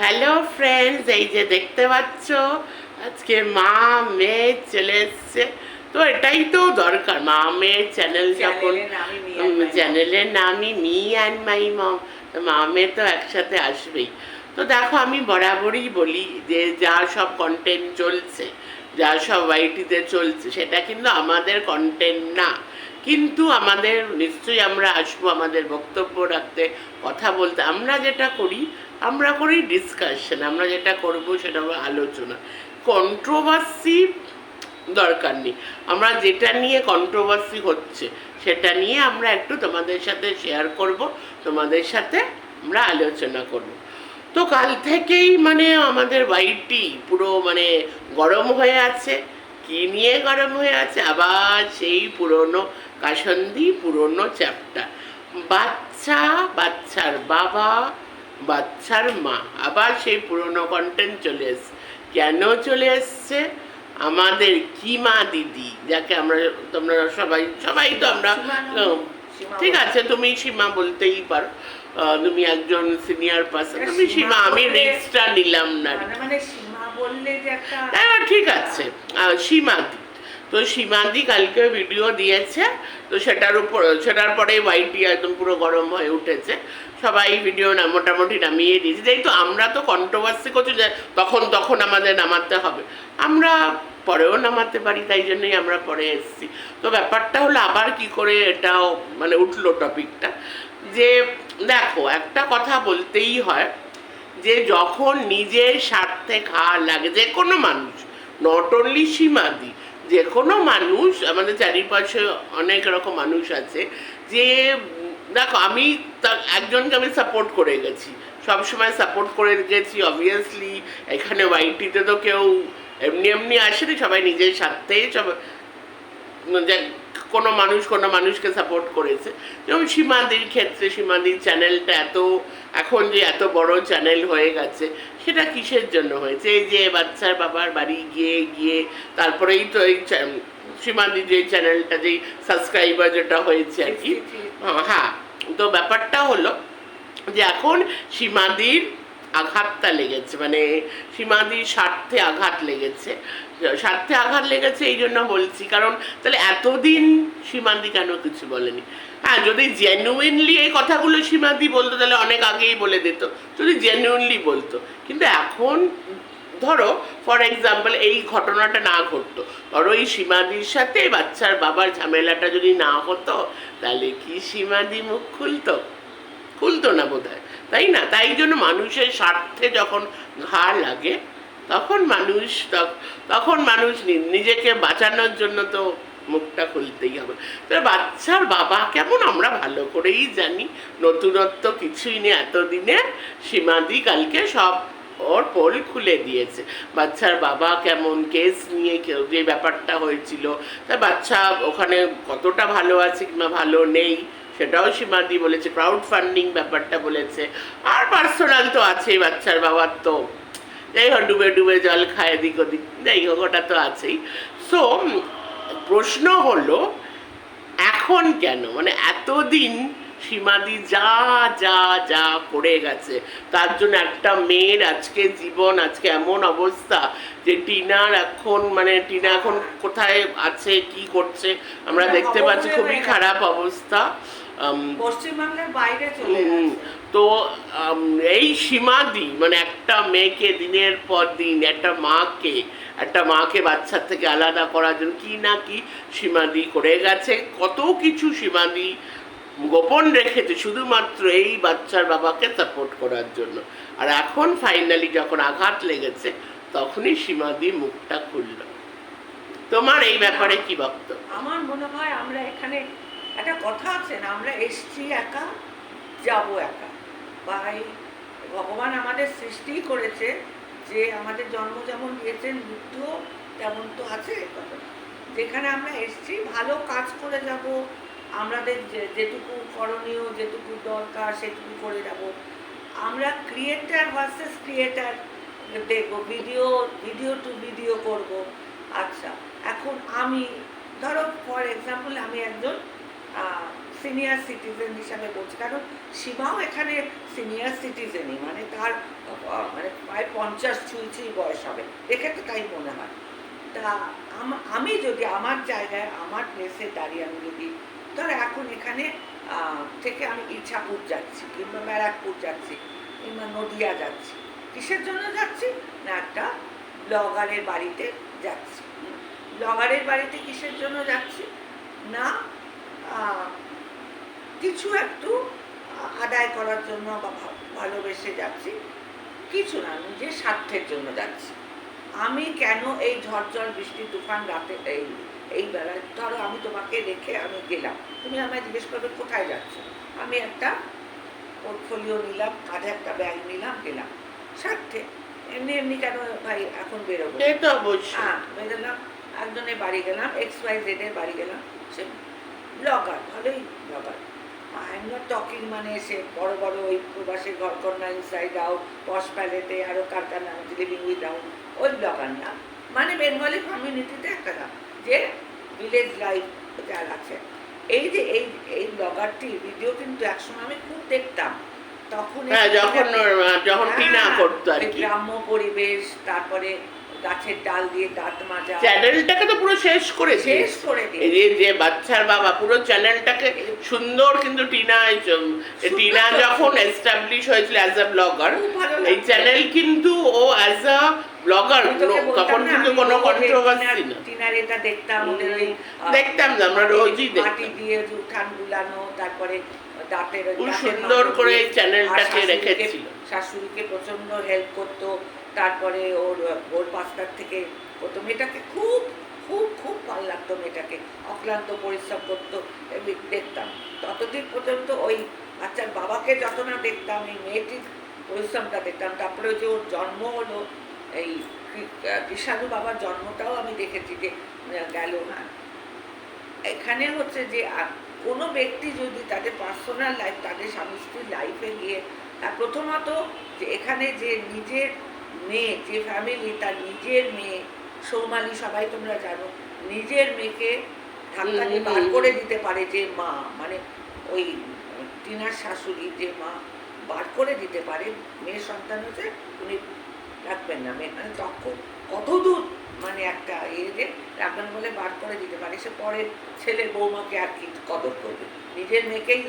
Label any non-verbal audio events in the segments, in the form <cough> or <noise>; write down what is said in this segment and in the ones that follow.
Hello friends এই যে দেখতে পাচ্ছ আজকে মা মেয়ে চলে এসছে। তো এটাই তো দরকার মা মেয়ের চ্যানেল যখন চ্যানেলের নামই মি অ্যান্ড মাই মম মা মেয়ে তো একসাথে আসবেই। তো দেখো আমি বরাবরই বলি যে যা সব কন্টেন্ট চলছে যা সব ওয়াইটিতে চলছে সেটা কিন্তু আমাদের কন্টেন্ট না। কিন্তু আমাদের, নিশ্চয়ই আমরা আসব আমাদের বক্তব্য রাখতে, কথা বলতে। আমরা যেটা করি, আমরা করি ডিসকাশন আমরা যেটা করব সেটা হলো আলোচনা। কন্ট্রোভার্সি দরকার নেই। আমরা যেটা নিয়ে কন্ট্রোভার্সি হচ্ছে, সেটা নিয়ে আমরা একটু তোমাদের সাথে শেয়ার করব, তোমাদের সাথে আমরা আলোচনা করব। তো কাল থেকেই মানে আমাদের বাড়িটি পুরো মানে গরম হয়ে আছে। কি নিয়ে গরম হয়ে আছে? আবার সেই পুরনো কাসন্দি পুরনো চ্যাপ্টার বাচ্চা বাচ্চার বাবা বাচ্চার মা। আবার সেই পুরনো কন্টেন্ট চলে এসছে। কেন চলে এসছে? আমাদের কিমা দিদি যাকে আমরা তোমরা সবাই সবাই তো আমরা ঠিক আছে তুমি সীমা বলতেই পারো। তুমি একজন সিনিয়র পার্সন তুমি সীমা আমি রিক্সটা নিলাম না। হ্যাঁ ঠিক আছে। সীমাদি তো সীমাদি কালকে ভিডিও দিয়েছে। তো সেটার উপর, সেটার পরে ওয়াইটি একদম পুরো গরম হয়ে উঠেছে। সবাই ভিডিও না, মোটামুটি নামিয়ে দিয়েছে। যেই তো আমরা তো কন্ট্রোভার্সি করছি যে তখন তখন আমাদের নামাতে হবে। আমরা পরেও নামাতে পারি, তাই জন্যই আমরা পরে এসেছি। তো ব্যাপারটা হলো আবার কি করে এটাও মানে উঠল টপিকটা যে দেখো, একটা কথা বলতেই হয় যে যখন নিজের স্বার্থে খাওয়া লাগে, যে কোনো মানুষ নট অনলি সীমাদি, যে কোনো মানুষ, আমাদের চারিপাশে অনেক রকম মানুষ আছে, যে, দেখো, আমি একজনকে আমি সাপোর্ট করে গেছি। সবসময় সাপোর্ট করে গেছি অবভিয়াসলি এখানে ওয়াইটিতে তো কেউ এমনি এমনি আসেনি, সবাই নিজের স্বার্থেই সব কোনো মানুষ কোনো মানুষকে সাপোর্ট করেছে। যেমন সীমাদির ক্ষেত্রে সীমাদির চ্যানেলটা এত এখন যে এত বড় চ্যানেল হয়ে গেছে সেটা কিসের জন্য হয়েছে? এই যে বাচ্চার বাবার বাড়ি গিয়ে গিয়ে তারপরেই তো এই সীমাদির যে চ্যানেলটা যেই সাবস্ক্রাইবার যেটা হয়েছে আর কি। হ্যাঁ তো ব্যাপারটা হলো যে এখন সীমাদির আঘাতটা লেগেছে মানে সীমাদির স্বার্থে আঘাত লেগেছে। স্বার্থে আঘাত লেগেছে এই জন্য বলছি, কারণ তাহলে এতদিন সীমাদি কেন কিছু বলেনি? হ্যাঁ যদি জেনুইনলি এই কথাগুলো সীমাদি বলতো, তাহলে অনেক আগেই বলে দিত। যদি জেনুইনলি বলতো। কিন্তু এখন, ধরো ফর এক্সাম্পল এই ঘটনাটা না ঘটতো। ধরো, এই সীমাদির সাথে বাচ্চার বাবার ঝামেলাটা যদি না হতো, তাহলে কি সীমাদি মুখ খুলতো? খুলতো না বোধ তাই না? তাই জন্য মানুষের স্বার্থে যখন ঘা লাগে, তখন মানুষ তখন মানুষ নিজেকে বাঁচানোর জন্য তো মুখটা খুলতেই হবে। তো বাচ্চার বাবা কেমন আমরা ভালো করেই জানি। নতুনত্ব কিছুই নেই, এতদিনে সীমাদি কালকে সব ওর পোল খুলে দিয়েছে। বাচ্চার বাবা কেমন কেস নিয়ে কেউ যে ব্যাপারটা হয়েছিল, তা বাচ্চা ওখানে কতটা ভালো আছে কিংবা ভালো নেই সেটাও সীমাদি বলেছে ক্রাউড ফান্ডিং ব্যাপারটা বলেছে। আর পার্সোনাল তো আছেই বাচ্চার বাবার তো। যাই হোক, ডুবে ডুবে জল খায় এদিক ওদিক। যাই হোক, ওটা তো আছেই। সো প্রশ্ন হলো, এখন কেন? মানে এতদিন সীমাদি যা যা যা করে গেছে, তার জন্য একটা মেয়ের আজকে জীবন, আজকে এমন অবস্থা যে টিনার এখন মানে টিনা এখন কোথায় আছে, কি করছে, আমরা দেখতে পাচ্ছি খুবই খারাপ অবস্থা। পশ্চিমবাংলার বাইরে চলে তো এই সীমাদি মানে একটা মেয়েকে দিনের পর দিন একটা মাকে একটা মাকে বাচ্চার থেকে আলাদা করার জন্য কি না কি সীমাদি করে গেছে কত কিছু সীমাদি গোপন রেখেছে শুধুমাত্র এই বাচ্চার বাবাকে সাপোর্ট করার জন্য। আর এখন ফাইনালি যখন আঘাত লেগেছে তখনই সীমাদি মুখটা খুলল। তোমার এই ব্যাপারে কি বক্তব্য? আমার মনে হয় আমরা এখানে একটা কথা আছে না, আমরা এসছি একা, যাব একা। এই ভগবান আমাদের সৃষ্টি করেছে যে আমাদের জন্ম যেমন দিয়েছেন মৃত্যুও তেমন তো আছে। যেখানে আমরা এসছি, ভালো কাজ করে যাব, আমাদের যেটুকু করণীয়, যেটুকু দরকার, সেটুকু করে যাব। আমরা ক্রিয়েটার ভার্সেস ক্রিয়েটার দেখব ভিডিও ভিডিও টু ভিডিও করব। আচ্ছা এখন আমি, ধরো ফর এক্সাম্পল আমি একজন সিনিয়র সিটিজেন হিসাবে বলছি। কারণ সীমাও এখানে সিনিয়র সিটিজেনই মানে তার মানে প্রায় পঞ্চাশ ছুঁই ছুঁই বয়স হবে। এক্ষেত্রে তাই মনে হয়। তা আম- যদি আমার জায়গায়, আমার প্লেসে দাঁড়িয়ে আমি যদি, ধর এখন এখানে থেকে আমি ইচ্ছাপুর যাচ্ছি, কিংবা ব্যারাকপুর যাচ্ছি, কিংবা নদিয়া যাচ্ছি, কিসের জন্য যাচ্ছি? না, একটা ব্লগারের বাড়িতে যাচ্ছি। ব্লগারের বাড়িতে কিসের জন্য যাচ্ছি? না কিছু একটু আদায় করার জন্য বা ভালোবেসে যাচ্ছি। কিছু না নিজের স্বার্থের জন্য যাচ্ছি। আমি কেন এই ঝড় জল বৃষ্টি তুফান রাতে এই এই বেলায়? ধরো আমি তোমাকে রেখে আমি গেলাম। তুমি আমায় জিজ্ঞেস করবে কোথায় যাচ্ছ? আমি একটা পোর্টফোলিও নিলাম কাঁধে একটা ব্যাগ নিলাম গেলাম। স্বার্থে। এমনি এমনি কেন ভাই এখন বেরোবো? অবশ্যই। হ্যাঁ বেরোলাম একজনের বাড়ি গেলাম এক্স ওয়াই জেডের বাড়ি গেলাম সে ব্লগার ভালোই blogger I am not talking মানে সে বড় বড় ওই প্রবাসের ঘরকন্যা ইনসাইড আউট পশ প্যালেটে আরও কার কার লিভিং উইথ আউট ওই ব্লগার না। মানে বেঙ্গলি কমিউনিটিতে একটা নাম যে ভিলেজ লাইফ যার আছে। এই যে এই এই ব্লগারটি ভিডিও কিন্তু একসময় আমি খুব দেখতাম। তখন হ্যাঁ যখন যখন হ্যাঁ, টিনা করতো আর কি। গ্রাম্য পরিবেশ তারপরে গাছের ডাল দিয়ে দাঁত মাজা। চ্যানেলটাকে তো পুরো শেষ শেষ করে এই যে বাচ্চার বাবা পুরো চ্যানেলটাকে সুন্দর কিন্তু টিনা টিনা যখন এস্টাবলিশ হয়েছিল অ্যাজ আ ব্লগার এই চ্যানেল কিন্তু ও অ্যাজ আ ব্লগার তখন কিন্তু কোনো কন্ট্রোভার্সি না। টিনার এটা দেখতাম ওদের ওই দেখতাম না, আমরা রোজই দেখতাম। মাটি দিয়ে উঠান বুলানো তারপরে দাঁতের সুন্দর করে চ্যানেলটাকে রেখেছিল। শাশুড়িকে প্রচণ্ড হেল্প করতো তারপরে ওর ওর পাঁচটার থেকে করতো মেয়েটাকে খুব খুব খুব ভালো লাগতো মেয়েটাকে। অক্লান্ত পরিশ্রম করতো দেখতাম। ততদিন পর্যন্ত ওই বাচ্চার বাবাকে যত না দেখতাম, এই মেয়েটির পরিশ্রমটা দেখতাম। তারপরে যে ওর জন্ম হলো, এই কৃষাণু বাবার জন্মটাও আমি দেখেছি যে গেল না। এখানে হচ্ছে যে কোনো ব্যক্তি যদি তাদের পার্সোনাল লাইফ, তাদের স্বামী স্ত্রীর লাইফে গিয়ে প্রথমত যে এখানে যে নিজের মেয়ে যে ফ্যামিলি তার নিজের মেয়ে। সৌমালি সবাই তোমরা জানো নিজের মেয়েকে ধাক্কা দিয়ে বার করে দিতে পারে যে মা। মানে ওই টিনার শাশুড়ি যে মা বার করে দিতে পারে মেয়ের সন্তান হচ্ছে উনি রাখবেন না। মেয়ে মানে তখন কত দূর মানে একটা ইয়ে যে রাখবেন বলে বার করে দিতে পারে। সে পরের ছেলের বৌমাকে আর কি কদর করবে? নিজের মেয়েকেই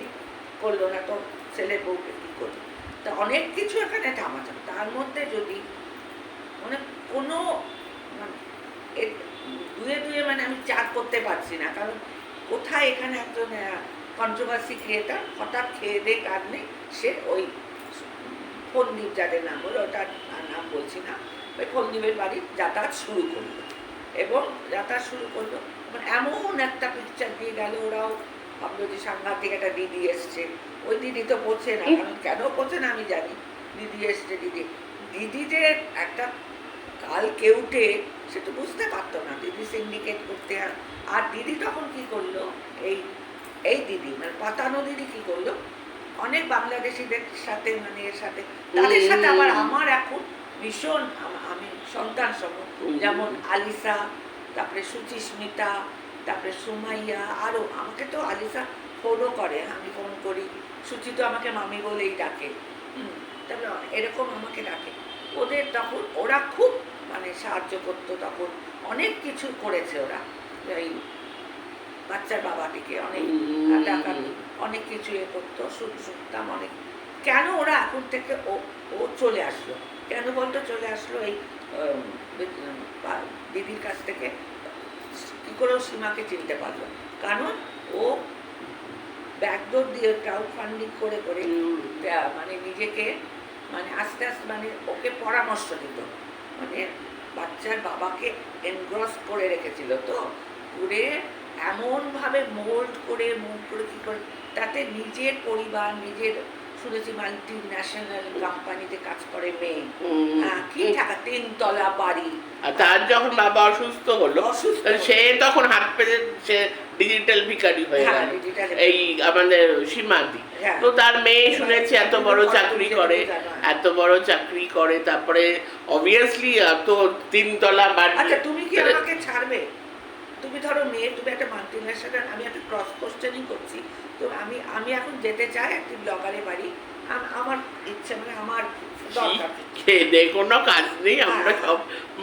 করল না তো ছেলের বউকে কি করবে? তা অনেক কিছু এখানে থামাচাম তার মধ্যে যদি মানে কোনো মানে দুয়ে দুয়ে মানে আমি চার করতে পারছি না। কারণ কোথায় এখানে একজন কন্ট্রোভার্সি ক্রিয়েটার হঠাৎ খেয়ে দিয়ে কারণে সে ওই ফন্দীপ যাদের নাম বলে ওটার নাম বলছি না ওই ফন্দীপের বাড়ি যাতায়াত শুরু করল। এবং যাতায়াত শুরু করল মানে এমন একটা পিকচার দিয়ে গেল ওরাও ভাবলো যে সাংঘাতিক একটা দিদি এসছে। ওই দিদি তো পড়ছে না কারণ কেন পড়ছে না আমি জানি দিদি এসছে দিদি। দিদি যে একটা কাল কেউটে সে তো বুঝতে পারতো না দিদি সিন্ডিকেট করতে আর আর দিদি তখন কি করল? এই এই দিদি মানে পাতানো দিদি কি করল? অনেক বাংলাদেশিদের সাথে মানে এর সাথে তাদের সাথে আবার আমার এখন ভীষণ আমি সন্তান সম যেমন আলিসা তারপরে সুচিস্মিতা তারপরে সুমাইয়া আরও আমাকে তো আলিসা ফোনও করে আমি ফোন করি। সুচি তো আমাকে মামি বলেই ডাকে। হুম, তারপরে এরকম আমাকে ডাকে। ওদের তখন ওরা খুব মানে সাহায্য করতো তখন। অনেক কিছু করেছে ওরা। এই বাচ্চার বাবাটিকে অনেক টাকা অনেক কিছু এ করতো শুন- শুনতাম অনেক। কেন ওরা এখন থেকে ও ও চলে আসলো? কেন বলতো চলে আসলো এই দিদির কাছ থেকে? কি করে সীমাকে চিনতে পারল? কারণ ও ব্যাকডোর দিয়ে ক্রাউড ফান্ডিং করে করে মানে নিজেকে মানে আস্তে আস্তে মানে ওকে পরামর্শ দিত। মানে বাচ্চার বাবাকে এনগ্রস করে রেখেছিল তো। করে এমনভাবে মোল্ড করে মোল্ড করে কী করে, তাতে নিজের পরিবার, নিজের শুনেছি মাল্টি ন্যাশনাল কোম্পানিতে কাজ করে মেয়ে। হ্যাঁ, কি টাকা তিনতলা বাড়ি। তার যখন বাবা অসুস্থ হলো সে তখন হাত পেতে সে ডিজিটাল ভিখারি হয়ে হ্যাঁ, গেল। এই আমাদের সীমাদি। হ্যাঁ। তো তার মেয়ে শুনেছি এত বড় চাকরি করে এত বড় চাকরি করে তারপরে অবভিয়াসলি এত তিনতলা বাড়ি। আচ্ছা তুমি কি আমাকে ছাড়বে? তুমি ধরো মেয়ে তুমি একটা মাল্টি ন্যাশনাল আমি একটা ক্রস কোশ্চেনিং করছি। তো আমি আমি এখন যেতে চাই একটি ব্লগারের বাড়ি। আমার ইচ্ছে মানে আমার খেয়ে কোনো কাজ নেই আমরা হ্যাঁ। সব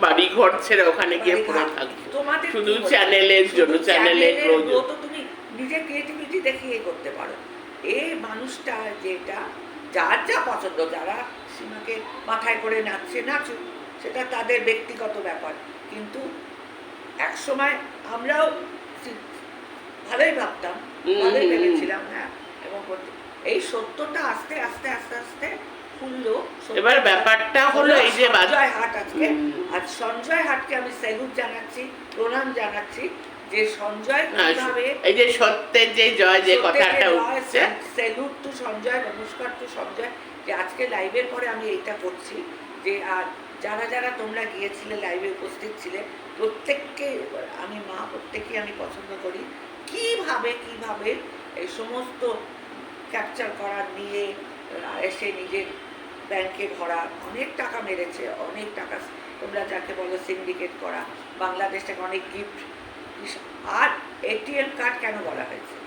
বাড়ি ঘর ছেড়ে ওখানে গিয়ে পড়ে ঘর। তোমাদের শুধু চ্যানেলের জন্য চ্যানেলের চ্যানেলের রোজ growth ও তুমি নিজের ক্রিয়েটিভিটি দেখিয়ে করতে পারো। এই মানুষটা যেটা যার যা পছন্দ যারা সীমাকে মাথায় করে নাচছে নাচুক সেটা তাদের ব্যক্তিগত ব্যাপার। কিন্তু এক সময় আমরাও ভালোই ভাবতাম ভালোই। ভেবেছিলাম হ্যাঁ এবং এই সত্যটা আস্তে আস্তে আস্তে আস্তে খুললো এবার ব্যাপারটা হলো এই যে সঞ্জয় হাট আজকে। আর সঞ্জয় হাটকে আমি স্যালুট জানাচ্ছি প্রণাম জানাচ্ছি যে সঞ্জয় হ্যাঁ, কীভাবে এই যে সত্যের যে জয় যে কথাটা উঠছে স্যালুট টু সঞ্জয় নমস্কার টু সঞ্জয় যে আজকে লাইভের পরে আমি এইটা করছি যে আর যারা যারা তোমরা গিয়েছিলে লাইভে উপস্থিত ছিলে, প্রত্যেককে আমি, মা প্রত্যেককে আমি পছন্দ করি। কীভাবে কীভাবে এই সমস্ত ক্যাপচার করা, নিয়ে এসে নিজের ব্যাংকে ভরা, অনেক টাকা মেরেছে, অনেক টাকা তোমরা যাকে বলো সিন্ডিকেট করা বাংলাদেশ থেকে অনেক গিফট আর এটিএম কার্ড কেন বলা হয়েছে?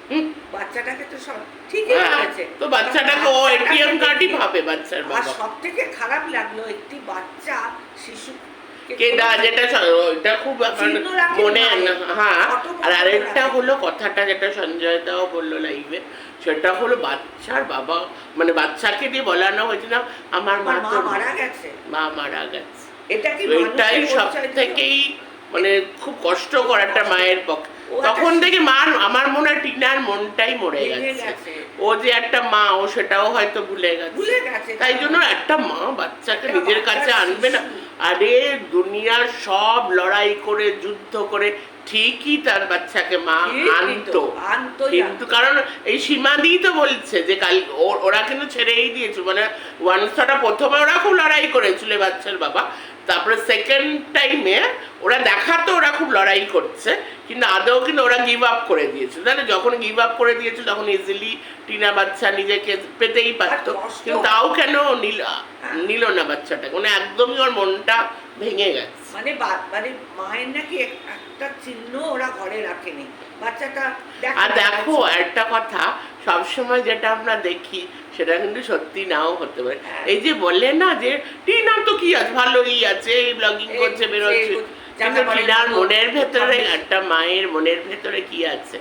বাচ্চাটাকে তো সব ঠিকই হ্যাঁ, তো বাচ্চাটাকে ও এটিএম কার্ডই পাবে বাচ্চার আর সব থেকে খারাপ লাগল একটি বাচ্চা শিশু কেদা যেটা স- খুব এখন চিহ্ন রাখে মনে হ্যাঁ আর আরেকটা হলো কথাটা যেটা সঞ্জয় দাও বলল লাইভে সেটা হলো বাচ্চার বাবা মানে বাচ্চাকে দিয়ে বলানো হয়েছে না আমার মা তো মারা গেছে। মা মারা গেছে। এটা কি এটাই সব থেকেই মানে খুব কষ্টকর একটা মায়ের পক্ষে তখন থেকে মার আমার মনে হয় টিনার মনটাই মরে গেছে। ও যে একটা মা ও সেটাও হয়তো ভুলে গেছে। তাই জন্য একটা মা বাচ্চাকে নিজের কাছে আনবে না। আরে দুনিয়ার সব লড়াই করে যুদ্ধ করে ঠিকই তার বাচ্চাকে মা আনতো। কিন্তু কারণ এই সীমা সীমাদি তো বলছে যে কাল ওরা কিন্তু ছেড়েই দিয়েছিল মানে ওয়ানসটা প্রথমে ওরা খুব লড়াই করেছিল বাচ্চার বাবা। তারপরে সেকেন্ড টাইমে ওরা দেখাতো ওরা খুব লড়াই করছে কিন্তু আদৌ কিন্তু ওরা গিভ আপ করে দিয়েছে। তাহলে যখন গিভ আপ করে দিয়েছে তখন ইজিলি টিনা বাচ্চা নিজেকে পেতেই পারতো। কিন্তু তাও কেন নিল নিল না বাচ্চাটাকে? মানে একদমই ওর মনটা ভেঙে গেছে। মানে মানে মায়ের নাকি একটা চিহ্ন ওরা ঘরে রাখেনি। বাচ্চাটা আর দেখো একটা কথা সবসময় যেটা আমরা দেখি সেটা কিন্তু সত্যি নাও হতে পারে। হ্যাঁ। এই যে বললে না যে টিনার তো কি আছে? ভালোই আছে এই ব্লগিং করছে বেরোচ্ছে। কিন্তু টিনার মনের ভেতরে একটা মায়ের মনের ভেতরে কি আছে?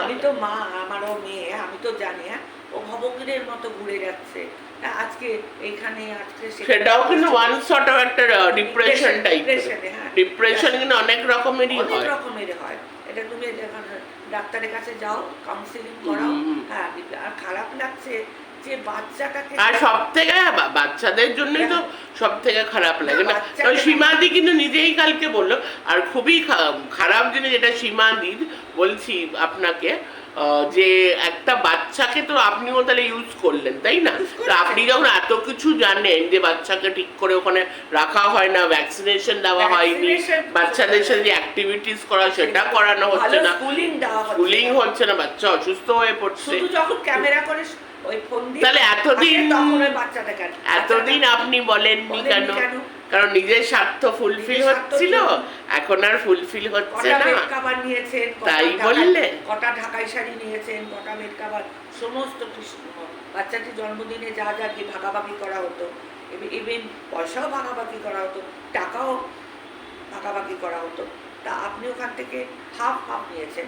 আমি তো মা আমারও মেয়ে আমি তো জানি হ্যাঁ। ও মতো ঘুরে যাচ্ছে। হ্যাঁ, আজকে এখানে আজকে সেটাও কিন্তু ওয়ান শর্ট অফ একটা ডিপ্রেশন টাইপ হ্যাঁ। ডিপ্রেশন কিন্তু অনেক রকমেরই অনেক হয়। রকমের হয়। এটা তুমি যখন ডাক্তারের কাছে যাও কাউন্সিলিং করাও হ্যাঁ আর খারাপ লাগছে যে বাচ্চাটাকে আর সব থেকে বাচ্চাদের জন্যই তো সব থেকে খারাপ লাগে। না বাচ্চাকে- সীমাদি কিন্তু নিজেই কালকে বলল আর খুবই খারাপ জিনিস যেটা সীমাদির বলছি আপনাকে যে একটা বাচ্চাকে তো আপনিও তাহলে ইউজ করলেন তাই না? তো আপনি যখন এত কিছু জানেন যে বাচ্চাকে ঠিক করে ওখানে রাখা হয় না ভ্যাকসিনেশন দেওয়া হয়নি বাচ্চাদের সাথে যে অ্যাক্টিভিটিস করা সেটা করানো হচ্ছে না। স্কুলিং দেওয়া হচ্ছে। স্কুলিং হচ্ছে না বাচ্চা অসুস্থ হয়ে পড়ছে। যখন ক্যামেরা করে তাহলে এতদিন এতদিন আপনি বলেননি কেন? কারণ নিজের স্বার্থ ফুলফিল হচ্ছিল এখন আর ফুলফিল হচ্ছে না। কাভার নিয়েছেন তাই বললে? কটা ঢাকাই শাড়ি নিয়েছেন কটা বেড কাভার সমস্ত কিছু। বাচ্চাটির জন্মদিনে যা যা কি ভাগাভাগি করা হতো ইভেন পয়সাও ভাগাভাগি করা হতো টাকাও ভাগাভাগি করা হতো। তা আপনি ওখান থেকে হাফ হাফ নিয়েছেন।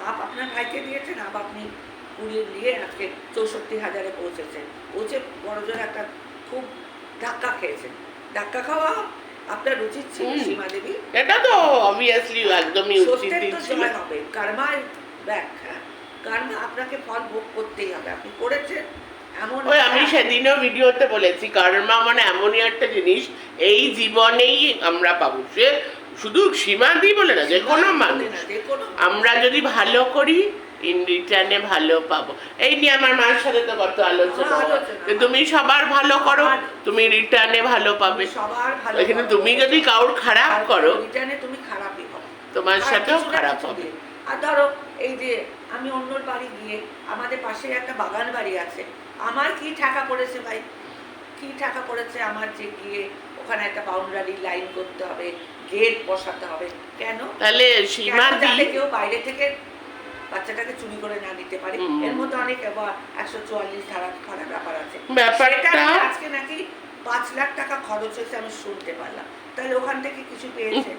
হাফ আপনার ভাইকে দিয়েছেন হাফ আপনি কুড়িয়ে নিয়ে আজকে চৌষট্টি হাজারে পৌঁছেছেন। পৌঁছে বড়জোর একটা খুব ধাক্কা খেয়েছেন। ধাক্কা খাওয়া আপনার উচিত ছিল সীমা দেবী। এটা তো অবভিয়াসলি একদমই উচিত ছিল। হবে। ব্যাক হ্যাঁ কার্মা আপনাকে ফল ভোগ করতেই হবে। আপনি করেছেন এমন ওই আমি সেদিনও ভিডিওতে বলেছি কর্মা মানে এমনই একটা জিনিস এই জীবনেই আমরা পাবো। সে শুধু সীমাদি বলে না যে কোনো সীমা মানুষ। আমরা যদি ভালো করি ইন রিটার্নে ভালো পাবো। এই নিয়ে আমার মায়ের সাথে তো কত আলোচনা। যে তুমি সবার ভালো করো তুমি রিটার্নে ভালো পাবে। সবার কিন্তু তুমি যদি কাউর খারাপ করো রিটার্নে তুমি খারাপই হবে তোমার সাথেও খারাপ হবে। আর ধরো এই যে আমি অন্যর বাড়ি গিয়ে আমাদের পাশে একটা বাগান বাড়ি আছে। আমার কি ঠাকা পড়েছে ভাই? কি ঠাকা পড়েছে আমার যে গিয়ে ওখানে একটা বাউন্ডারি লাইন করতে হবে গেট বসাতে হবে। কেন? তাহলে সীমাদি কেউ বাইরে থেকে বাচ্চাটাকে চুরি করে না নিতে পারি। এর মধ্যে অনেক একশো চুয়াল্লিশ ধারা ফারা ব্যাপার আছে। ব্যাপারটা- আজকে নাকি পাঁচ লাখ টাকা খরচ হয়েছে আমি শুনতে পারলাম। তাহলে ওখান থেকে কিছু পেয়েছে?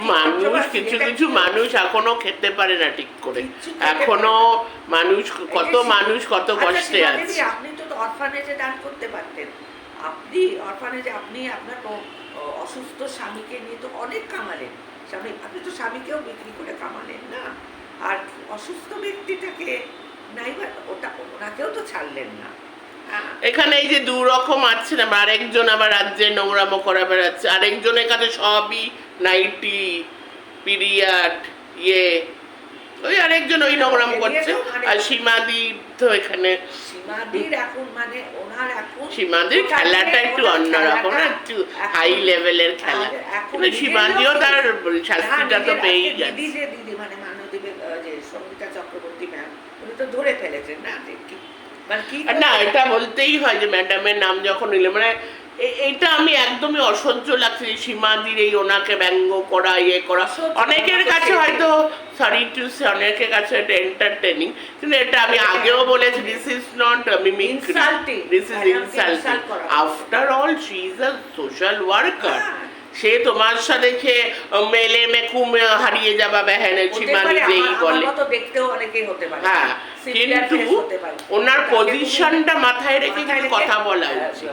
মানুষ কিছু কিছু মানুষ এখনও খেতে পারে না ঠিক করে। এখনও মানুষ কত মানুষ কত আচ্ছা, কষ্টে আছে। আপনি তো অরফানেজে দান করতে পারতেন। আপনি অরফানেজে আপনি আপনার অসুস্থ স্বামীকে নিয়ে তো অনেক কামালেন। স্বামী আপনি তো স্বামীকেও বিক্রি করে কামালেন না। আর অসুস্থ ব্যক্তিটাকে নাইবা ওটা ওনাকেও তো ছাড়লেন না। হ্যাঁ। এখানে এই যে দু রকম আছে না আরেকজন আবার রাজ্যে নোংরামো করা বেড়াচ্ছে আরেকজনের কাছে সবই নাইটি পিরিয়াড ইয়ে ওই আরেকজন ওই নোংরাম করছে। আর সীমাদি তো এখানে। সীমাদির এখন মানে ওনার এখন সীমাদির খেলাটা একটু অন্যরকম না? একটু হাই লেভেলের খেলা। এখন সীমাদিও তার শাস্তিটা তো পেয়েই আজকে গেছে দিদি যে দিদি মানে যে সঙ্গীতা চক্রবর্তী ম্যাম উনি তো ধরে ফেলেছেন না? যে কি মানে না এটা বলতেই হয় যে ম্যাডামের নাম যখন নিলে মানে এটা আমি একদমই অসহ্য লাগছে সীমাদির এই ওনাকে ব্যঙ্গ করা ইয়ে করা অনেকের কাছে হয়তো সরি টু সে অনেকের কাছে এটা এন্টারটেনিং কিন্তু এটা আমি আগেও বলেছি this is not mimicry Insulting. This is insulting after all she is a social worker. সে তোমার সাথে দেখে মেলে মেকুম হারিয়ে যাবা বেহেনে সীমাদি যেই বলে। হ্যাঁ কিন্তু। ওনার পজিশনটা মাথায় রেখে কিন্তু কথা বলা উচিত।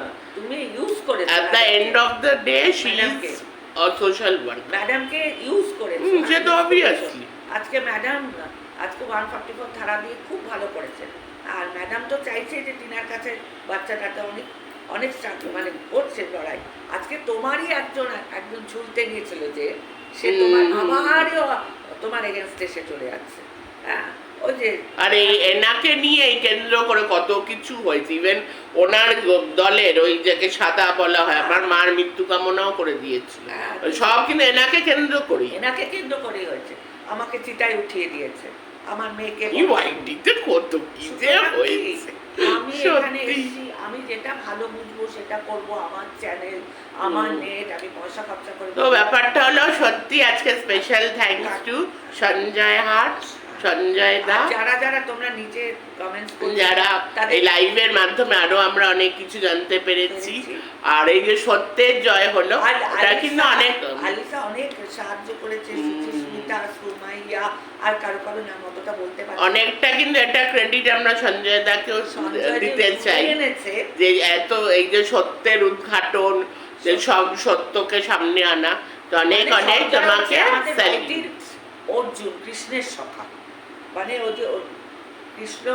করেছ। At the end of the day she ম্যাডামকে। ইউজ করেছে। হুম, সে তো obviously। আজকে ম্যাডাম আজকে ওয়ান ফর্টি ফোর ধারা দিয়ে খুব ভালো করেছেন আর ম্যাডাম তো চাইছে যে টিনার কাছে বাচ্চাটাতে অনেক অনেক মানে করছে লড়াই। আজকে তোমারই একজন একজন ঝুলতে গিয়েছিল যে সে তোমার। আবারও তোমার এগেনস্টে সে চলে যাচ্ছে। হ্যাঁ ওই যে আর এনাকে নিয়ে এই কেন্দ্র করে কত কিছু হয়েছে। ইভেন ওনার দলের ওই যাকে সাদা বলা হয় আমার মার মৃত্যু কামনাও করে দিয়েছিল। হ্যাঁ। সব কিন্তু এনাকে কেন্দ্র করি এনাকে কেন্দ্র করে হয়েছে। আমাকে চিতায় উঠিয়ে দিয়েছে। আমার মেয়েকে কত কি যে হয়েছে। আমি এখানে। এসেছি আমি যেটা ভালো বুঝব সেটা করব আমার চ্যানেল আমার নেট আমি পয়সা খরচা করে তো ব্যাপারটা হলো সত্যি আজকে স্পেশাল থ্যাঙ্কস টু সঞ্জয় হাট। সঞ্জয় দা। আর যারা যারা তোমরা নিজে কমেন্টস যারা এই লাইভের মাধ্যমে আরও আমরা অনেক কিছু জানতে পেরেছি। পেরেছি। আর এই যে সত্যের জয় হলো এটা কিন্তু অনেক আলিসা অনেক সাহায্য করেছে হুম। সুমাইয়া আর কারও কারও নাম অতটা বলতে পারি অনেকটা কিন্তু এটা ক্রেডিট আমরা সঞ্জয় দাকেও দিতে চাই। যে এত এই যে সত্যের উদ্ঘাটন যে সব সত্যকে সামনে আনা অনেক মানে অনেক তোমাকে অর্জুন কৃষ্ণের সখা। মানে ওই যে কৃষ্ণ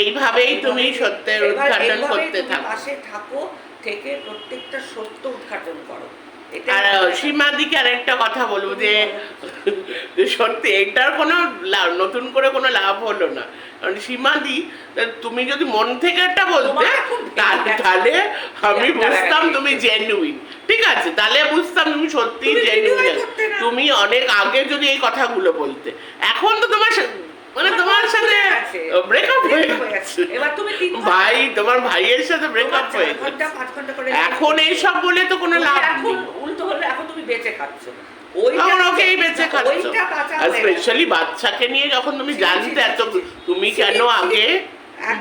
এইভাবেই তুমি সত্যের উদ্ঘাটন করতে থাকো। পাশে থাকো থেকে প্রত্যেকটা সত্য উদ্ঘাটন করো। আর সীমাদিকে আরেকটা কথা বলব যে সত্যি এটার কোনো লাভ নতুন করে কোনো লাভ হলো না। কারণ সীমাদি তুমি যদি মন থেকে একটা বলতে। তাহলে আমি বুঝতাম তুমি জেনুইন ঠিক আছে? তাহলে বুঝতাম তুমি সত্যি জেনুইন। তুমি অনেক আগে যদি এই কথাগুলো বলতে। এখন তো তোমার মানে তোমার সাথে ব্রেকআপ হয়ে গেছে। এবার তুমি তিন ভাই তোমার ভাইয়ের সাথে ব্রেকআপ হয়ে ঘণ্টা, পাঁচ ঘণ্টা করে এখন এইসব বলে তো কোনো লাভ এখন উল্টো হলে এখন তুমি বেঁচে খাচ্ছ। স্পেশালি বাচ্চাকে নিয়ে যখন তুমি জানতে এত তুমি কেন। আগে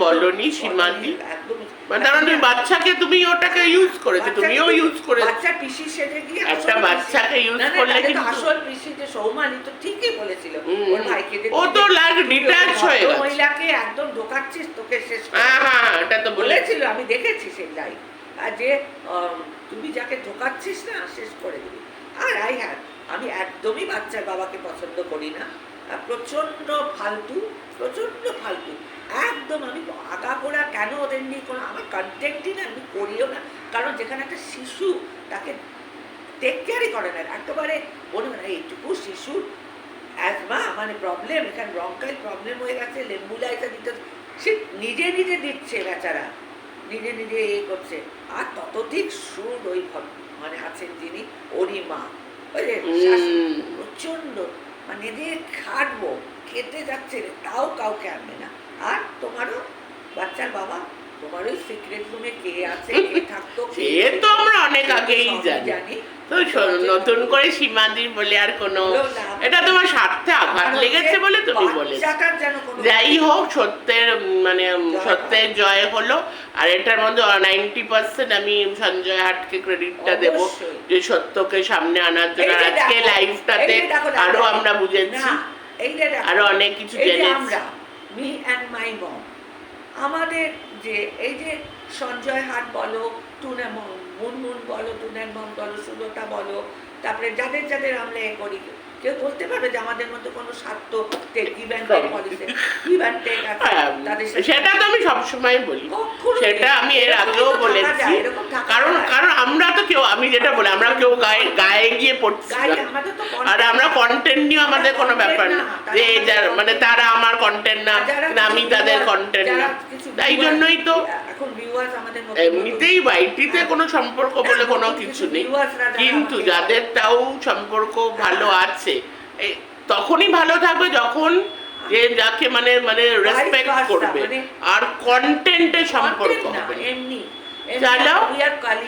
বলনি বলনি, তুমি বাচ্চাকে তুমি ওটাকে ইউজ করেছ তুমিও ইউজ করেছ। বাচ্চা পিসি সেজে গিয়ে একটা বাচ্চাকে use না, না, করলে কিন্তু- আসল পিসি যে সৌমালি তো ঠিকই বলেছিল। ওর ভাইকে ও তো যে- like তুই ওকে detach হয়ে গেছে। মহিলাকে একদম ঢোকাচ্ছিস তোকে শেষ হ্যাঁ হ্যাঁ হ্যাঁ, এটা তো বলেছিল আমি দেখেছি সেই লাইভ আর যে তুমি যাকে ঢোকাচ্ছিস না শেষ করে দিবি। আর আই হ্যাঁ আমি একদমই বাচ্চার বাবাকে পছন্দ করি না। আর প্রচণ্ড ফালতু প্রচণ্ড ফালতু। একদম আমি আগা আগাগোড়া কেন ওদের নিয়ে কোনো আমার কন্টেন্টই না আমি করিও না। কারণ যেখানে একটা শিশু তাকে টেক কেয়ারই করে না। একেবারে মনে হয় এইটুকু শিশুর অ্যাজমা মানে প্রবলেম এখানে ব্রঙ্কাইল প্রবলেম হয়ে গেছে লেম্বুলাইটা দিতে সে নিজে নিজে দিচ্ছে বেচারা। নিজে নিজে এ করছে। আর ততোধিক সুর ওই মানে আছেন যিনি ওরই মা। প্রচণ্ড মানে যে খাটবো খেতে যাচ্ছে তাও কাউকে আনবে না। আর তোমারও বাচ্চার বাবা তোমার ওই সিক্রেট রুমে কে আছে কে <laughs> থাকতো সে তো আমরা অনেক আগেই জানি। তো নতুন করে সীমাদি বলে আর কোনো এটা তোমার স্বার্থে আঘাত লেগেছে বলে তুমি কোনো যাই হোক সত্যের মানে সত্যের জয় হলো। আর এটার মধ্যে নাইনটি পার্সেন্ট আমি সঞ্জয় হাটকে ক্রেডিটটা দেব। যে সত্যকে সামনে আনার জন্য আজকে দেখো, আরও আমরা বুঝেছি। আরও অনেক কিছু জেনেছি। মি অ্যান্ড মাই মম আমাদের যে, এই যে সঞ্জয় হাট বলো টুনে মুনমুন বলো টুনের বলো, সুলতা বলো, তারপরে যাদের যাদের আমরা এ করি কেউ বলতে পারবে যে আমাদের মধ্যে কোনো স্বার্থ হ্যাঁ, সেটা তো আমি সবসময় বলি। সেটা আমি এর আগেও বলেছি। কারণ কারণ আমরা তো কেউ আমি যেটা বলি আমরা কেউ গায়ে গায়ে গিয়ে পড়ছি আর আমরা কন্টেন্ট নিয়ে আমাদের কোনো ব্যাপার না যে মানে তারা আমার কন্টেন্ট না আমি তাদের কন্টেন্ট না। তাই জন্যই তো এমনিতেই বাইটিতে কোনো সম্পর্ক বলে কোনো <laughs> কিছু নেই। কিন্তু যাদের তাও সম্পর্ক ভালো আছে তখনই ভালো থাকবে যখন যে যাকে মানে মানে রেসপেক্ট করবে। মানে- আর কন্টেন্টের সম্পর্ক হবে। এমনি। চলো।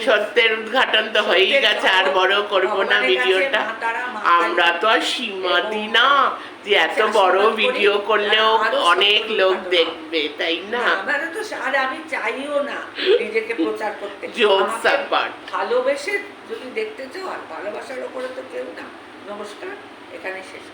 সত্যের উদ্ঘাটন তো হয়েই গেছে আর বড় করব না ভিডিওটা। আমরা তো আর সীমাদি না যে এত বড় ভিডিও করলেও অনেক লোক দেখবে তাই না? তো আর আমি চাইও না নিজেকে প্রচার করতে। <laughs> ভালোবেসে যদি দেখতে চাও আর ভালোবাসার ওপরে তো কেউ না। নমস্কার এখানে শেষ।